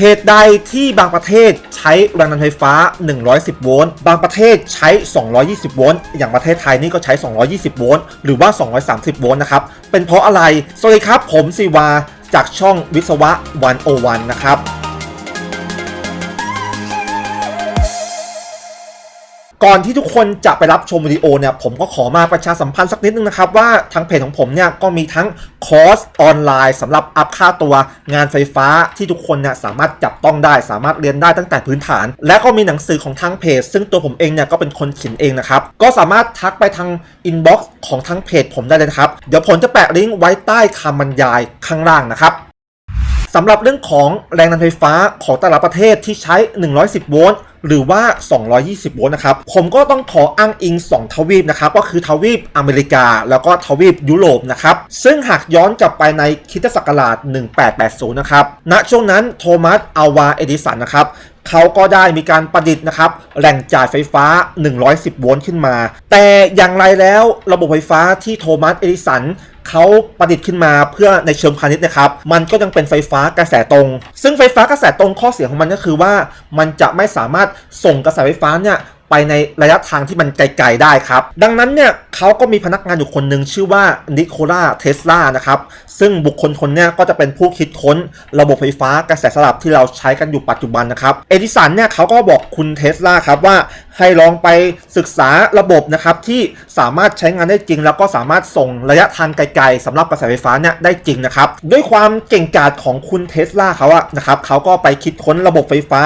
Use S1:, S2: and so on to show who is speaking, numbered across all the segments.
S1: เหตุใดที่บางประเทศใช้แรงดันไฟฟ้า 110 โวลต์ บางประเทศใช้ 220 โวลต์ อย่างประเทศไทยนี่ก็ใช้ 220 โวลต์ หรือว่า 230 โวลต์นะครับ เป็นเพราะอะไร สวัสดีครับ ผมซีวา จากช่องวิศวะ 101 นะครับ ก่อนที่ทุกคนจะไปรับชมวิดีโอเนี่ยผมก็ขอมาประชาสัมพันธ์สักนิดนึงนะครับ ว่าทางเพจของผมเนี่ยก็มีทั้งคอร์สออนไลน์สำหรับอัพค่าตัวงานไฟฟ้าที่ทุกคนเนี่ยสามารถจับต้องได้ สามารถเรียนได้ตั้งแต่พื้นฐาน และก็มีหนังสือของทางเพจ ซึ่งตัวผมเองเนี่ยก็เป็นคนเขียนเองนะครับ ก็สามารถทักไปทางอินบ็อกซ์ของทางเพจผมได้เลยครับ เดี๋ยวผมจะแปะลิงก์ไว้ใต้คำบรรยายข้างล่างนะครับ สำหรับเรื่องของแรงดันไฟฟ้าของแต่ละประเทศที่ใช้ 110 โวลต์หรือว่า 220 โวลต์นะครับ ผมก็ต้องขออ้างอิง 2 ทวีปนะครับ ก็คือทวีปอเมริกา แล้วก็ทวีปยุโรปนะครับ ซึ่งหากย้อนกลับไปในคิตศักราช 1880 นะครับ ณ ช่วงนั้นโทมัส อัลวา เอดิสัน นะครับ เขาก็ได้มีการประดิษฐ์นะครับแหล่งจ่ายไฟฟ้า 110 โวลต์ขึ้นมา แต่อย่างไรแล้วระบบไฟฟ้าที่โทมัสเอดิสันเขาประดิษฐ์ขึ้นมาเพื่อในเชิงพาณิชย์นะครับ มันก็ยังเป็นไฟฟ้ากระแสตรง ซึ่งไฟฟ้ากระแสตรงข้อเสียของมันก็คือว่า มันจะไม่สามารถส่งกระแสไฟฟ้าเนี่ย ไปในระยะทางที่มันไกลๆได้ครับ ดังนั้นเนี่ยเขาก็มีพนักงานอยู่คนหนึ่งชื่อว่านิโคลาเทสลานะครับ ซึ่งบุคคลคนนี้ก็จะเป็นผู้คิดค้นระบบไฟฟ้ากระแสสลับที่เราใช้กันอยู่ปัจจุบันนะครับ เอดิสันเนี่ยเขาก็บอกคุณเทสลาครับว่า ให้ลองไปศึกษาระบบนะครับที่สามารถใช้งานได้จริง แล้วก็สามารถส่งระยะทางไกลๆสำหรับกระแสไฟฟ้าเนี่ยได้จริงนะครับด้วยความเก่งกาจของคุณเทสลาเขาอะนะครับเขาก็ไปคิดค้นระบบไฟฟ้า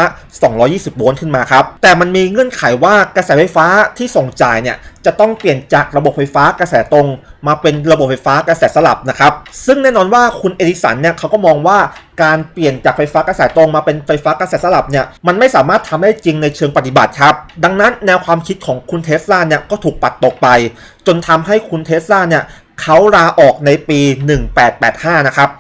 S1: 220 โวลต์ขึ้นมาครับแต่มันมีเงื่อนไขว่ากระแสไฟฟ้าที่ส่งจ่ายเนี่ยจะต้องเปลี่ยนจากระบบไฟฟ้ากระแสตรง มาเป็นระบบไฟฟ้ากระแสสลับนะครับซึ่งแน่นอนว่าคุณเอดิสันเนี่ยเขาก็มองว่า การเปลี่ยนจากไฟฟ้ากระแสตรงมาเป็นไฟฟ้ากระแสสลับเนี่ยมันไม่สามารถทำได้จริงในเชิงปฏิบัติครับ ดังนั้นแนวความคิดของคุณเทสลาเนี่ยก็ถูกปัดตกไป จนทำให้คุณเทสลาเนี่ยเขาลาออกในปี 1885 นะครับ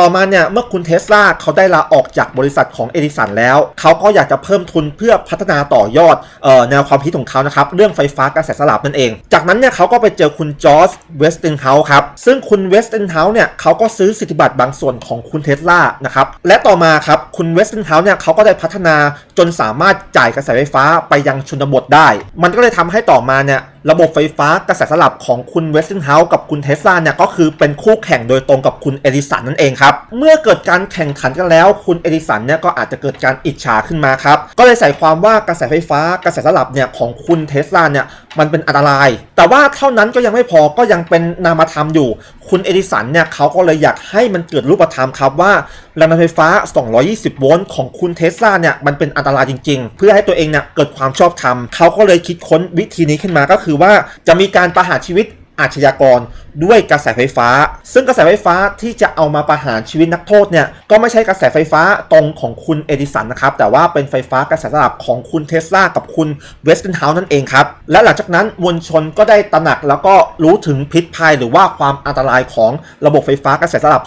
S1: ต่อมาเนี่ยเมื่อคุณเทสลาเขาได้ลาออกจากบริษัทของเอดิสันแล้ว เขาก็อยากจะเพิ่มทุนเพื่อพัฒนาต่อยอดออแนวความคิดของเขานะครับ เรื่องไฟฟ้ากระแสสลับนั่นเอง จากนั้นเนี่ยเขาก็ไปเจอคุณจอร์จเวสตินเฮาส์ครับ ซึ่งคุณเวสตินเฮาส์เนี่ยเขาก็ซื้อสิทธิบัตรบางส่วนของคุณเทสลานะครับ และต่อมาครับคุณเวสตินเฮาส์เนี่ยเขาก็ได้พัฒนาจนสามารถจ่ายกระแสไฟฟ้าไปยังชนบทได้ มันก็เลยทำให้ต่อมาเนี่ยระบบไฟฟ้ากระแสสลับของคุณเวสตินเฮาส์กับคุณเทสลาเนี่ยก็คือเป็นคู่แข่งโดยตรงกับคุณเอดิสันนั่นเองครับ เมื่อเกิดการแข่งขันกันแล้ว คุณเอดิสันเนี่ยก็อาจจะเกิดการอิจฉาขึ้นมาครับ ก็เลยใส่ความว่ากระแสไฟฟ้ากระแสสลับเนี่ยของคุณเทสลาเนี่ยมันเป็นอันตราย แต่ว่าเท่านั้นก็ยังไม่พอก็ยังเป็นนามธรรมอยู่ คุณเอดิสันเนี่ยเขาก็เลยอยากให้มันเกิดรูปธรรมครับว่าแรงดันไฟฟ้า 220 โวลต์ของคุณเทสลาเนี่ยมันเป็นอันตรายจริง ๆ เพื่อให้ตัวเองเนี่ยเกิดความชอบธรรมเขาก็เลยคิดค้นวิธีนี้ขึ้นมาก็คือว่าจะมีการประหารชีวิต อาชญากรด้วยกระแสไฟฟ้า ซึ่งกระแสไฟฟ้าที่จะเอามาประหารชีวิตนักโทษเนี่ยก็ไม่ใช่กระแสไฟฟ้าตรงของคุณเอดิสันนะครับแต่ว่าเป็นไฟฟ้ากระแสสลับของคุณเทสลากับคุณเวสตินเฮาส์นั่นเองครับและหลังจากนั้นมวลชนก็ได้ตระหนักแล้วก็รู้ถึงพิษภัยหรือว่าความอันตรายของระบบไฟฟ้ากระแสสลับ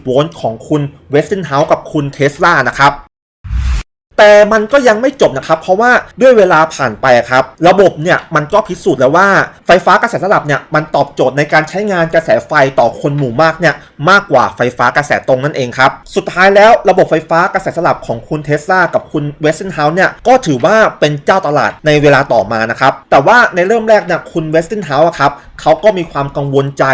S1: 220 โวลต์ของคุณเวสตินเฮาส์กับคุณเทสลานะครับ แต่มันก็ยังไม่จบนะครับ เพราะว่าด้วยเวลาผ่านไปครับ ระบบเนี่ยมันก็พิสูจน์แล้วว่าไฟฟ้ากระแสสลับเนี่ยมันตอบโจทย์ในการใช้งานกระแสไฟต่อคนหมู่มากเนี่ยมากกว่าไฟฟ้ากระแสตรงนั่นเองครับ สุดท้ายแล้วระบบไฟฟ้ากระแสสลับของคุณเทสลากับคุณเวสต์เฮาส์เนี่ยก็ถือว่าเป็นเจ้าตลาดในเวลาต่อมานะครับแต่ว่าในเริ่มแรกเนี่ยคุณเวสต์เฮาส์ครับ เขาก็มีความกังวลใจ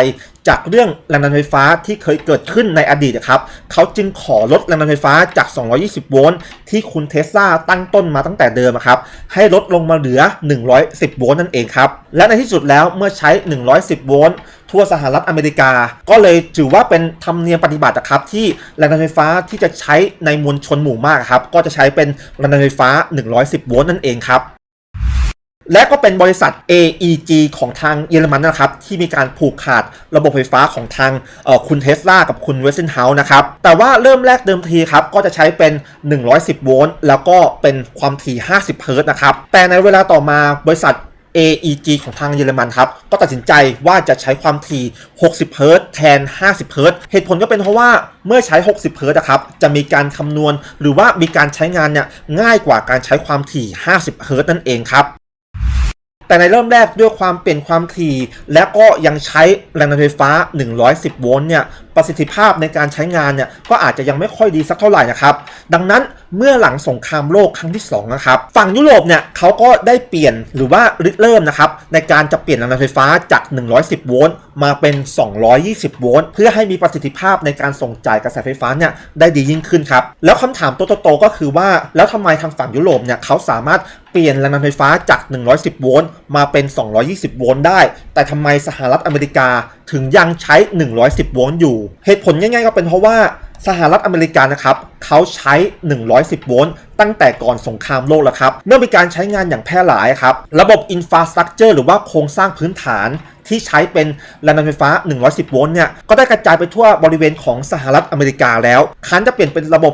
S1: จากเรื่องแรงดันไฟฟ้าที่เคยเกิดขึ้นในอดีตนะครับเขาจึงขอลดแรงดันไฟฟ้าจาก 220 โวลต์ที่คุณเทสลาตั้งต้นมาตั้งแต่เดิมครับให้ลดลงมาเหลือ 110 โวลต์นั่นเองครับ และในที่สุดแล้วเมื่อใช้ 110 โวลต์ทั่วสหรัฐอเมริกา ก็เลยถือว่าเป็นธรรมเนียมปฏิบัตินะครับที่แรงดันไฟฟ้าที่จะใช้ในมวลชนหมู่มากครับก็จะใช้เป็นแรงดันไฟฟ้า 110 โวลต์นั่นเองครับ และก็เป็นบริษัท AEG ของทางเยอรมันนะครับ ที่มีการผูกขาดระบบไฟฟ้าของทางคุณเทสลากับคุณเวสต์เฮาส์นะครับ แต่ว่าเริ่มแรกเดิมทีครับ ก็จะใช้เป็น 110 โวลต์แล้วก็เป็นความถี่50 เฮิร์ตนะครับ แต่ในเวลาต่อมาบริษัท AEG ของทางเยอรมันครับ ก็ตัดสินใจว่าจะใช้ความถี่ 60 เฮิร์ตแทน 50 เฮิร์ตเหตุผลก็เป็นเพราะว่าเมื่อใช้ 60 เฮิร์ตนะครับ จะมีการคำนวณ หรือว่ามีการใช้งานเนี่ยง่ายกว่าการใช้ความถี่ 50 เฮิร์ตนั่นเองครับ แต่ในเริ่มแรกด้วยความเปลี่ยนความถี่ และก็ยังใช้แรงดันไฟฟ้า 110 โวลต์เนี่ย ประสิทธิภาพในการใช้งานเนี่ยก็อาจจะยังไม่ค่อยดีสักเท่าไหร่นะครับ ดังนั้นเมื่อหลังสงครามโลกครั้งที่สองนะครับฝั่งยุโรปเนี่ยเขาก็ได้เปลี่ยนหรือว่าริเริ่มนะครับในการจะเปลี่ยนแรงดันไฟฟ้าจาก 110 โวลต์มาเป็น 220 โวลต์เพื่อให้มีประสิทธิภาพในการส่งจ่ายกระแสไฟฟ้าเนี่ยได้ดียิ่งขึ้นครับ แล้วคำถามโตๆก็คือว่าแล้วทำไมทางฝั่งยุโรปเนี่ยเขาสามารถเปลี่ยนแรงดันไฟฟ้าจาก 110 โวลต์มาเป็น 220 โวลต์ได้ แต่ทำไมสหรัฐอเมริกาถึงยังใช้ 110 โวลต์อยู่ เหตุผลง่ายๆก็เป็นเพราะว่าสหรัฐอเมริกานะครับเขาใช้ 110 โวลต์ตั้งแต่ก่อนสงครามโลกแล้วครับ เมื่อมีการใช้งานอย่างแพร่หลายครับ ระบบอินฟราสตรักเจอร์หรือว่าโครงสร้างพื้นฐาน ที่ใช้เป็นแรงดันไฟฟ้า 110 โวลต์เนี่ย ก็ได้กระจายไปทั่วบริเวณของสหรัฐอเมริกาแล้ว คันจะเปลี่ยนเป็นระบบ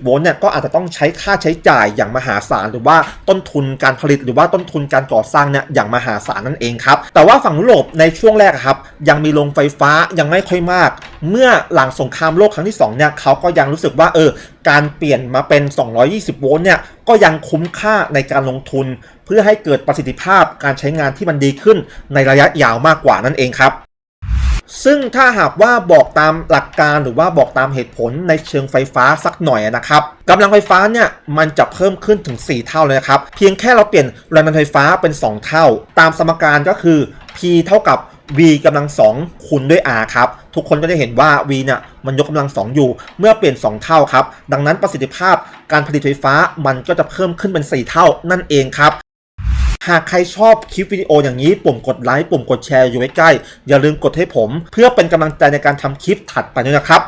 S1: 220 โวลต์เนี่ย ก็อาจจะต้องใช้ค่าใช้จ่ายอย่างมหาศาล หรือว่าต้นทุนการผลิต หรือว่าต้นทุนการก่อสร้างเนี่ย อย่างมหาศาลนั่นเองครับ แต่ว่าฝั่งยุโรปในช่วงแรกครับ ยังมีโรงไฟฟ้ายังไม่ค่อยมาก เมื่อหลังสงครามโลกครั้งที่สองเนี่ยเขาก็ยังรู้สึกว่าเออการเปลี่ยนมาเป็น 220 โวลต์เนี่ย ก็ยังคุ้มค่าในการลงทุน เพื่อให้เกิดประสิทธิภาพการใช้งานที่มันดีขึ้นในระยะยาวมากกว่านั่นเองครับ ซึ่งถ้าหากว่าบอกตามหลักการหรือว่าบอกตามเหตุผลในเชิงไฟฟ้าสักหน่อยนะครับกำลังไฟฟ้าเนี่ยมันจะเพิ่มขึ้นถึง 4 เท่าเลยนะครับเพียงแค่เราเปลี่ยนแรงดันไฟฟ้าเป็น 2 เท่า ตามสมการก็คือ P เท่ากับ v กำลัง2คูณด้วย r ครับ ทุกคนก็จะเห็นว่า v เนี่ยมันยกกำลัง2อยู่ เมื่อเปลี่ยน 2 เท่าครับ ดังนั้นประสิทธิภาพการผลิตไฟฟ้ามันก็จะเพิ่มขึ้นเป็น 4 เท่านั่นเองครับ หากใครชอบคลิปวิดีโออย่างนี้ปุ่มกดไลค์ปุ่มกดแชร์อยู่ใกล้ๆอย่าลืมกดให้ผม เพื่อเป็นกำลังใจในการทำคลิปถัดไปด้วยนะครับ